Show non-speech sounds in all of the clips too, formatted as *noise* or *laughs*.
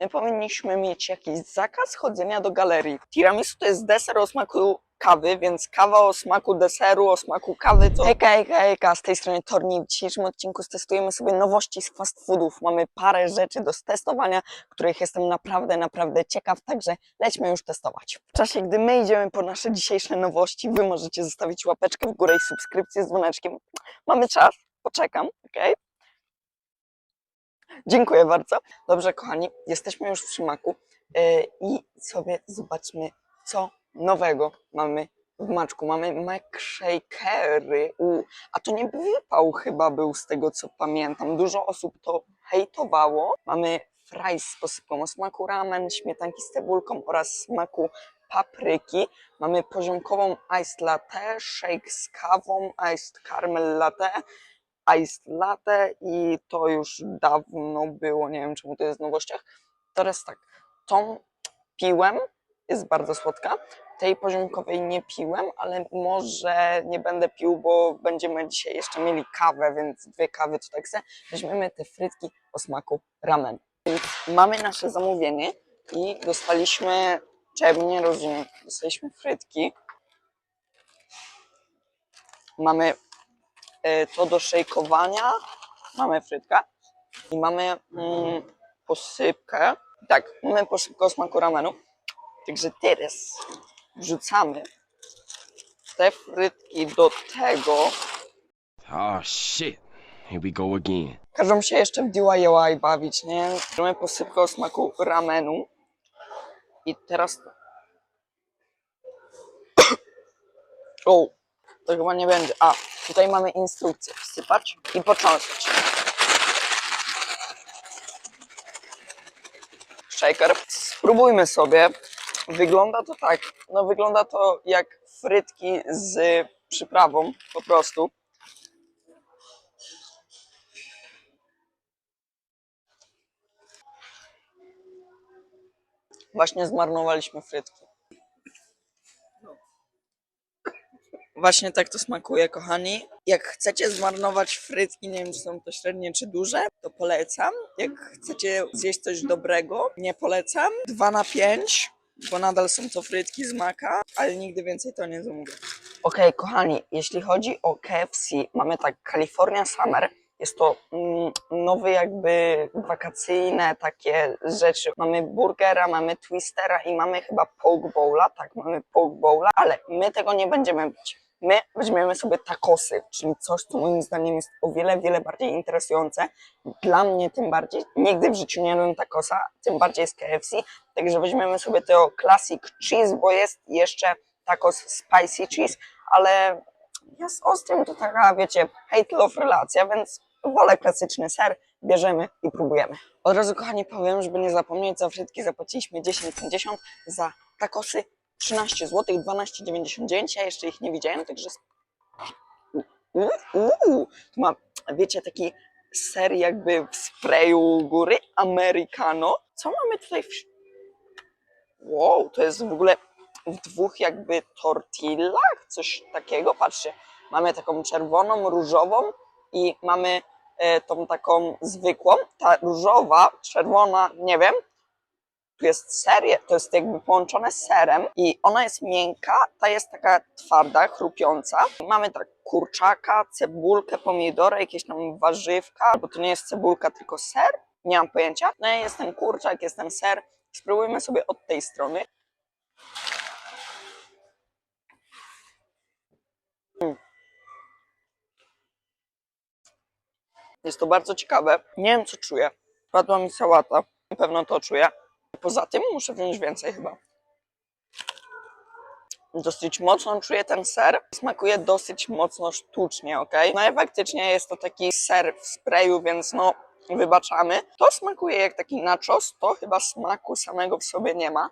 my powinniśmy mieć jakiś zakaz chodzenia do galerii. Tiramisu to jest deser o smaku kawy, więc kawa o smaku deseru, o smaku kawy to... Hejka, hejka, hejka, z tej strony Torni. W dzisiejszym odcinku stestujemy sobie nowości z fast foodów. Mamy parę rzeczy do testowania, których jestem naprawdę, naprawdę ciekaw, także lećmy już testować. W czasie, gdy my idziemy po nasze dzisiejsze nowości, wy możecie zostawić łapeczkę w górę i subskrypcję z dzwoneczkiem. Mamy czas, poczekam, okej? Dziękuję bardzo. Dobrze, kochani, jesteśmy już przy maku yy, i sobie zobaczmy, co nowego mamy w maczku. Mamy McShakery, a to nie wypał chyba był z tego, co pamiętam. Dużo osób to hejtowało. Mamy fries z posypką o smaku ramen, śmietanki z cebulką oraz smaku papryki. Mamy poziomkową iced latte, shake z kawą, iced caramel latte, iced latte i to już dawno było, nie wiem czemu to jest w nowościach. Teraz tak, tą piłem, jest bardzo słodka. Tej poziomkowej nie piłem, ale może nie będę pił, bo będziemy dzisiaj jeszcze mieli kawę, więc dwie kawy to tak. Weźmiemy te frytki o smaku ramen. Więc mamy nasze zamówienie i dostaliśmy, czemu nie rozumiem, dostaliśmy frytki. Mamy to do szejkowania, mamy frytkę i mamy mm, posypkę. Tak, mamy posypkę o smaku ramenu. Także teraz wrzucamy te frytki do tego. Oh shit. Here we go again. Każą się jeszcze w DIY bawić, nie? Mamy posypkę o smaku ramenu. I teraz... *coughs* O, to chyba nie będzie. A, tutaj mamy instrukcję. Wsypać i począsać. Shaker. Spróbujmy sobie. Wygląda to tak. No wygląda to jak frytki z przyprawą po prostu. Właśnie zmarnowaliśmy frytki. Właśnie tak to smakuje, kochani. Jak chcecie zmarnować frytki, nie wiem czy są to średnie czy duże, to polecam. Jak chcecie zjeść coś dobrego, nie polecam. 2 na 5, bo nadal są to frytki z maka, ale nigdy więcej to nie zamówię. Okej, kochani, jeśli chodzi o KFC, mamy tak California Summer. Jest to mm, nowy jakby wakacyjne takie rzeczy. Mamy burgera, mamy twistera i mamy chyba poke bowla. Tak, mamy poke bowla, ale my tego nie będziemy pić. My weźmiemy sobie tacosy, czyli coś, co moim zdaniem jest o wiele, wiele bardziej interesujące. Dla mnie tym bardziej. Nigdy w życiu nie jadłem tacosa, tym bardziej z KFC. Także weźmiemy sobie tego classic cheese, bo jest jeszcze tacos spicy cheese, ale ja z ostrym to taka, wiecie, hate-love relacja, więc wolę klasyczny ser, bierzemy i próbujemy. Od razu, kochani, powiem, żeby nie zapomnieć, za frytki zapłaciliśmy 10,50, za takosy 13 zł, 12,99, ja jeszcze ich nie widziałem, także... Uuu, tu ma, wiecie, taki ser jakby w sprayu u góry, americano. Co mamy tutaj w... Wow, to jest w ogóle w dwóch jakby tortillach, coś takiego, patrzcie. Mamy taką czerwoną, różową i mamy e, tą taką zwykłą. Ta różowa, czerwona, nie wiem, tu jest ser, to jest jakby połączone z serem i ona jest miękka, ta jest taka twarda, chrupiąca. Mamy tak kurczaka, cebulkę, pomidora, jakieś tam warzywka, bo to nie jest cebulka, tylko ser. Nie mam pojęcia. No jest ten kurczak, jest ten ser. Spróbujmy sobie od tej strony. Jest to bardzo ciekawe. Nie wiem, co czuję. Padła mi sałata. Na pewno to czuję. Poza tym muszę wziąć więcej chyba. Dosyć mocno czuję ten ser. Smakuje dosyć mocno sztucznie, ok? No i faktycznie jest to taki ser w sprayu, więc no wybaczamy. To smakuje jak taki nachos, to chyba smaku samego w sobie nie ma.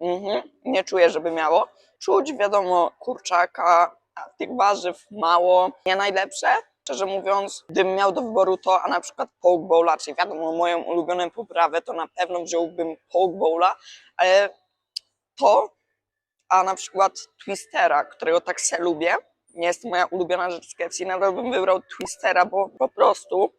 Mhm, nie czuję, żeby miało. Czuć, wiadomo, kurczaka, tych warzyw mało. Nie najlepsze, szczerze mówiąc, gdybym miał do wyboru to, a na przykład poke czyli wiadomo, moją ulubioną poprawę, to na pewno wziąłbym poke bowla, ale to, a na przykład twistera, którego tak se lubię, nie jest moja ulubiona rzecz z KFC, nadal bym wybrał twistera, bo po prostu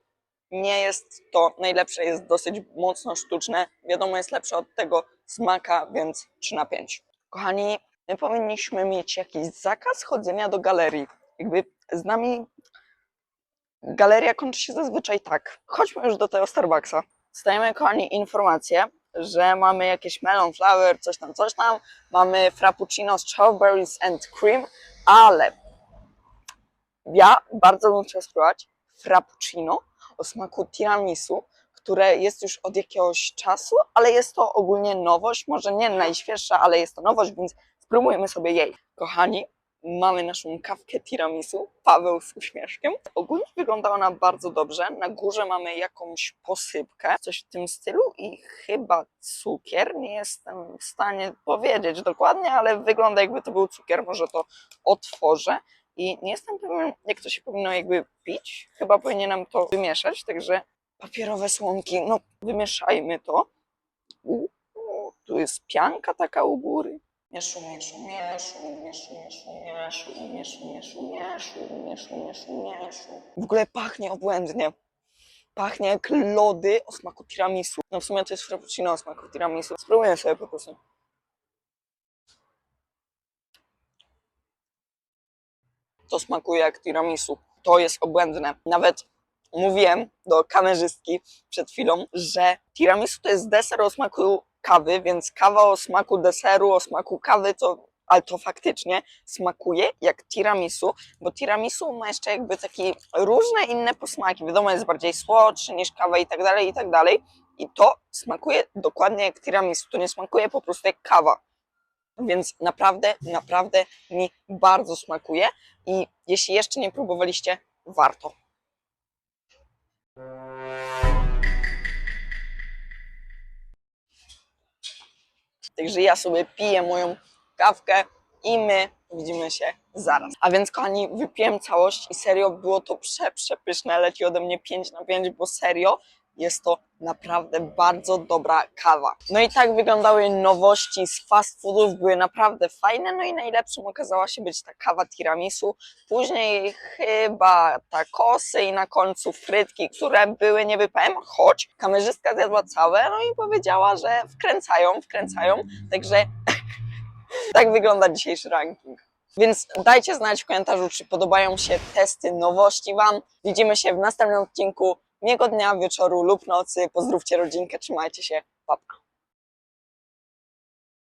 nie jest to najlepsze, jest dosyć mocno sztuczne. Wiadomo, jest lepsze od tego smaka, więc 3 na 5. Kochani, my powinniśmy mieć jakiś zakaz chodzenia do galerii. Jakby z nami galeria kończy się zazwyczaj tak. Chodźmy już do tego Starbucksa. Dostajemy, kochani, informację, że mamy jakieś melon flower, coś tam, coś tam. Mamy frappuccino strawberries and cream, ale ja bardzo bym chciał spróbować frappuccino o smaku tiramisu, które jest już od jakiegoś czasu, ale jest to ogólnie nowość, może nie najświeższa, ale jest to nowość, więc spróbujmy sobie jej. Kochani, mamy naszą kawkę tiramisu, Paweł z uśmieszkiem. Ogólnie wygląda ona bardzo dobrze. Na górze mamy jakąś posypkę, coś w tym stylu i chyba cukier. Nie jestem w stanie powiedzieć dokładnie, ale wygląda jakby to był cukier. Może to otworzę. I nie jestem pewien, jak to się powinno jakby pić. Chyba powinienem to wymieszać, także papierowe słomki, no wymieszajmy to. U, u, tu jest pianka taka u góry. Mieszu, mieszu, mieszu, mieszu, mieszu, mieszu, mieszu, mieszu, mieszu. W ogóle pachnie obłędnie. Pachnie jak lody o smaku tiramisu. No w sumie to jest frappuccino o smaku tiramisu. Spróbuję sobie po prostu. to smakuje jak tiramisu. To jest obłędne. Nawet mówiłem do kamerzystki przed chwilą, że tiramisu to jest deser o smaku kawy, więc kawa o smaku deseru, o smaku kawy to ale to faktycznie smakuje jak tiramisu, bo tiramisu ma jeszcze jakby takie różne inne posmaki. Wiadomo, jest bardziej słodszy niż kawa i tak dalej, i tak dalej. I to smakuje dokładnie jak tiramisu. To nie smakuje po prostu jak kawa. Więc naprawdę, naprawdę mi bardzo smakuje i jeśli jeszcze nie próbowaliście, warto. Także ja sobie piję moją kawkę i my widzimy się zaraz. A więc kochani, wypiłem całość i serio było to prze, przepyszne, leci ode mnie 5 na 5, bo serio jest to naprawdę bardzo dobra kawa. No i tak wyglądały nowości z fast foodów, były naprawdę fajne, no i najlepszym okazała się być ta kawa tiramisu, później chyba tacosy i na końcu frytki, które były nie wypałem, choć kamerzystka zjadła całe, no i powiedziała, że wkręcają, wkręcają, także *laughs* tak wygląda dzisiejszy ranking. Więc dajcie znać w komentarzu, czy podobają się testy nowości Wam. Widzimy się w następnym odcinku. Miłego dnia, wieczoru lub nocy. Pozdrówcie rodzinkę, trzymajcie się. Pa, pa.